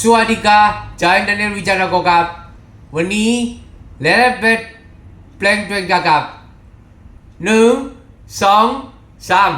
สวัสดีครับจายนันเนวิจารณ์กครับ วันนี้เลเวทเพลงเพลงกับหนึ่งสองสาม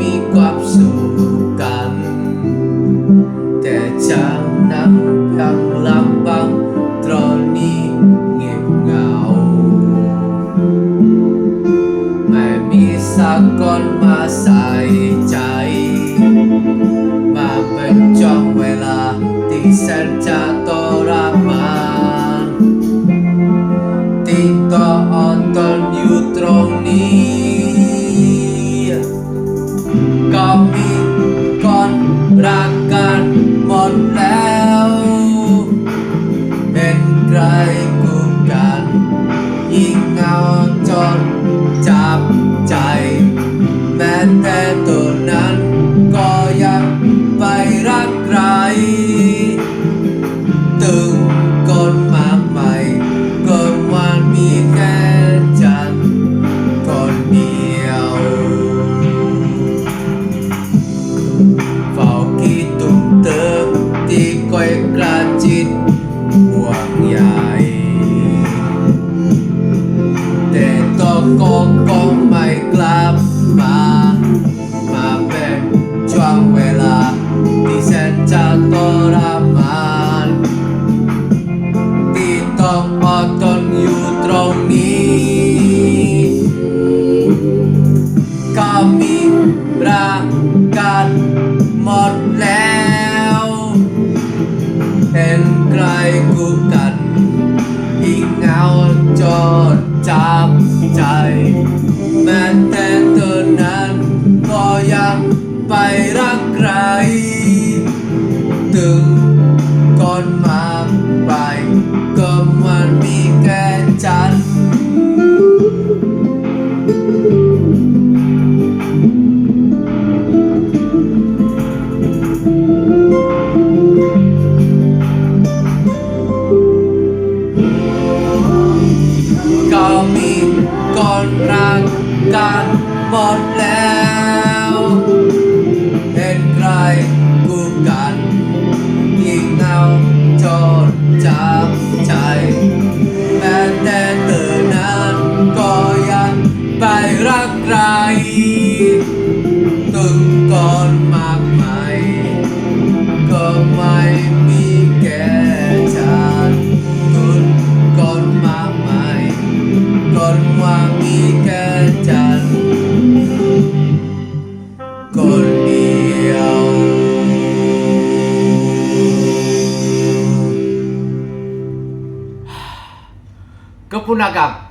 มีความสุขกัน แต่ฉันนั้นเพียงลำพังตอนนี้เงียบเหงา ไม่มีสักคนมาใส่ใจ มาเป็นช่วงเวลาที่แสนจะทร ใจ แม้แต่ตัวนั้น แต่ตัวก็คงไม่กลับมา มาเป็นช่วงเวลาที่แสนจะทรมานที่ต้องอดทนอยู่ตรงนี้ก็มีรักกันหมดแล้วเห็นใครกูกันยิ่งเหงาจนามใจ แม้แต่เธอนั้นก็ยังไปรักใคร ถึงก่อนมา ก็มีคนรักกันหมดแล้วเห็นใคร Punaga